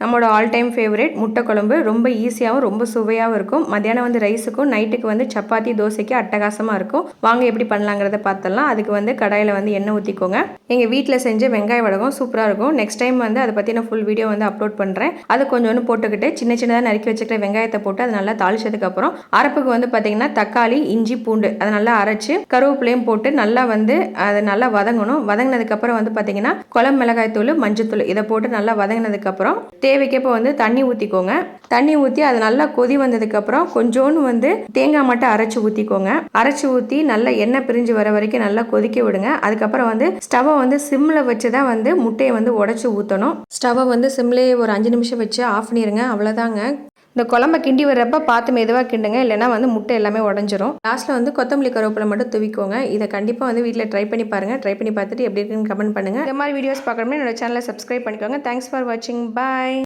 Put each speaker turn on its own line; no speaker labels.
நம்மளோட all time favourite முட்டை குழம்பு. ரொம்ப ஈஸியாகவும் ரொம்ப சுவையாகவும் இருக்கும். மத்தியானம் வந்து ரைஸுக்கும் நைட்டுக்கு வந்து சப்பாத்தி தோசைக்கு அட்டகாசமாக இருக்கும். வாங்க எப்படி பண்ணலாங்கிறத பார்த்தலாம் அதுக்கு வந்து கடாயில் வந்து எண்ணெய் ஊற்றிக்கோங்க எங்கள் வீட்டில் செஞ்ச வெங்காய வடகம் சூப்பராக இருக்கும். நெக்ஸ்ட் டைம் வந்து அதை பற்றின ஃபுல் வீடியோ வந்து அப்லோட் பண்ணுறேன் அது கொஞ்சோண்டு போட்டுக்கிட்டு சின்ன சின்னதாக நறுக்கி வச்சுக்கிற வெங்காயத்தை போட்டு அது நல்லா தாளிச்சதுக்கப்புறம் அரைப்புக்கு வந்து பார்த்தீங்கன்னா தக்காளி இஞ்சி பூண்டு அதை நல்லா அரைச்சி கருவேப்பிலையும் போட்டு நல்லா வந்து அதை நல்லா வதங்கணும். வதங்கினதுக்கப்புறம் வந்து பார்த்தீங்கன்னா குழம்பு மிளகாய் தூள் மஞ்சத்தூள் இதை போட்டு நல்லா வதங்கினதுக்கப்புறம் தேவைக்கப்போ வந்து தண்ணி ஊற்றிக்கோங்க தண்ணி ஊற்றி அது நல்லா கொதி வந்ததுக்கப்புறம் கொஞ்சோன்னு வந்து தேங்காய் மட்டும் அரைச்சி ஊற்றிக்கோங்க அரைச்சி ஊற்றி நல்லா எண்ணெய் பிரிஞ்சு வர வரைக்கும் நல்லா கொதிக்க விடுங்க. அதுக்கப்புறம் வந்து ஸ்டவ்வை வந்து சிம்மில் வச்சு தான் வந்து முட்டையை வந்து உடச்சி ஊற்றணும் ஸ்டவ்வை வந்து சிம்லேயே ஒரு அஞ்சு நிமிஷம் வச்சு ஆஃப் பண்ணிடுங்க அவ்வளோதாங்க இந்த குழம்ப கிண்டி வர்றப்ப பார்த்து மெதுவாக கிண்டுங்க. இல்லைனா வந்து முட்டை எல்லாமே உடஞ்சிரும். லாஸ்ட்டில் வந்து கொத்தமல்லி கருவேப்பிலை மட்டும் துவிக்கோங்க. இதை கண்டிப்பாக வந்து வீட்டில் ட்ரை பண்ணி பாருங்கள் ட்ரை பண்ணி பார்த்துட்டு எப்படி இருக்குன்னு கமெண்ட் பண்ணுங்கள் இந்த மாதிரி வீடியோஸ் பார்க்கணும்னா என்னோட சேனலை சப்ஸ்கிரைப் பண்ணிக்கோங்க. தேங்க்ஸ் ஃபார் வாட்சிங் பாய்